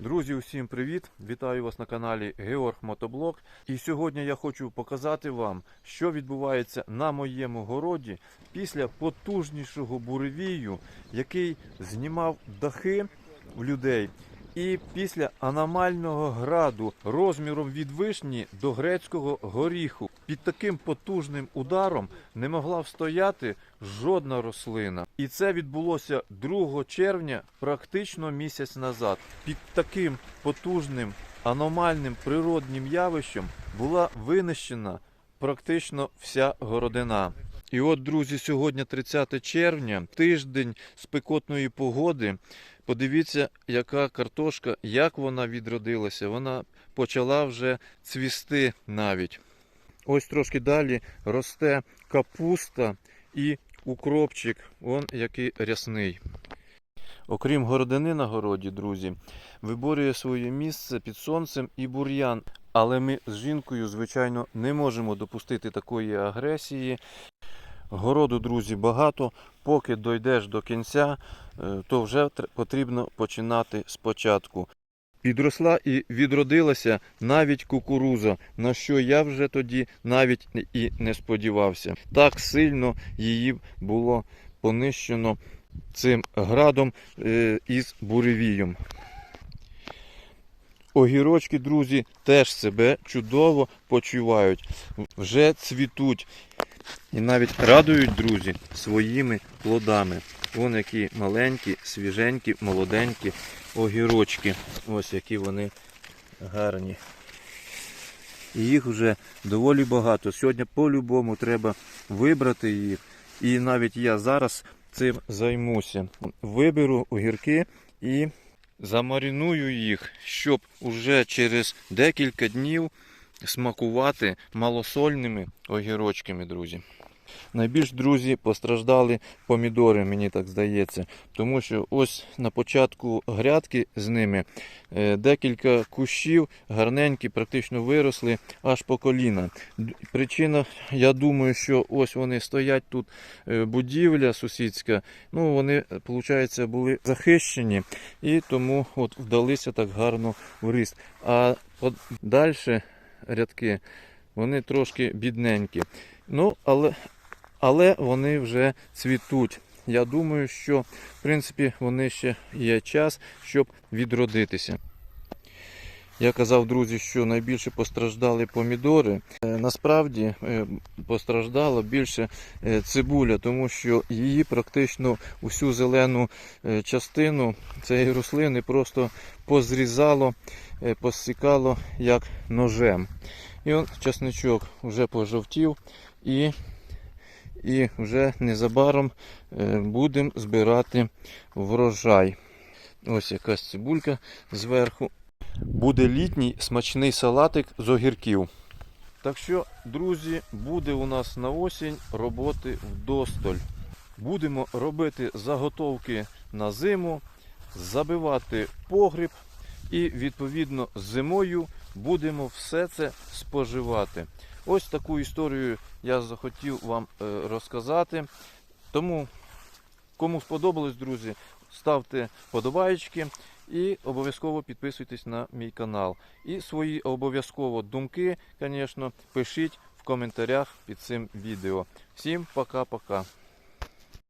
Друзі, усім привіт! Вітаю вас на каналі Георг Мотоблок. І сьогодні я хочу показати вам, що відбувається на моєму городі після потужнішого буревію, який знімав дахи в людей. І після аномального граду розміром від вишні до грецького горіху під таким потужним ударом не могла встояти жодна рослина. І це відбулося 2 червня, практично місяць назад. Під таким потужним аномальним природнім явищем була винищена практично вся городина. І от, друзі, сьогодні 30 червня, тиждень спекотної погоди. Подивіться, яка картошка, як вона відродилася. Вона почала вже цвісти навіть. Ось трошки далі росте капуста і укропчик, он який рясний. Окрім городини на городі, друзі, виборює своє місце під сонцем і бур'ян. Але ми з жінкою, звичайно, не можемо допустити такої агресії. Городу, друзі, багато. Поки дойдеш до кінця, е, то вже потрібно починати спочатку. Підросла і відродилася навіть кукуруза, на що я вже тоді навіть і не сподівався. Так сильно її було понищено цим градом е, із буревієм. Огірочки, друзі, теж себе чудово почувають, вже цвітуть і навіть радують, друзі, своїми плодами. Вон які маленькі, свіженькі, молоденькі огірочки. Ось які вони гарні. І їх вже доволі багато. Сьогодні по-любому треба вибрати їх. І навіть я зараз цим займуся. Виберу огірки і замариную їх, щоб уже через декілька днів смакувати малосольними огірочками, друзі. Найбільш, друзі, постраждали помідори, мені так здається. Тому що ось на початку грядки з ними е, декілька кущів гарненькі, практично виросли аж по коліна. Причина, я думаю, що ось вони стоять тут, е, будівля сусідська. Ну, вони, виходить, були захищені і тому от вдалися так гарно в ріст. А далі рядки, вони трошки бідненькі. Ну, але, але вони вже цвітуть. Я думаю, що в принципі вони ще є час, щоб відродитися. Я казав, друзі, що найбільше постраждали помідори. Е, Насправді е, постраждала більше е, цибуля, тому що її практично усю зелену частину цієї рослини просто позрізало, посікало як ножем. І он часничок вже пожовтів і, і вже незабаром е, будемо збирати врожай. Ось якась цибулька зверху. Буде літній смачний салатик з огірків. Так що, друзі, буде у нас на осінь роботи вдосталь. Будемо робити заготовки на зиму, забивати погріб і відповідно зимою будемо все це споживати. Ось таку історію я захотів вам е, розказати. Тому, кому сподобалось, друзі, ставте подобаєчки і обов'язково підписуйтесь на мій канал. І свої обов'язково думки, звісно, пишіть в коментарях під цим відео. Всім пока-пока.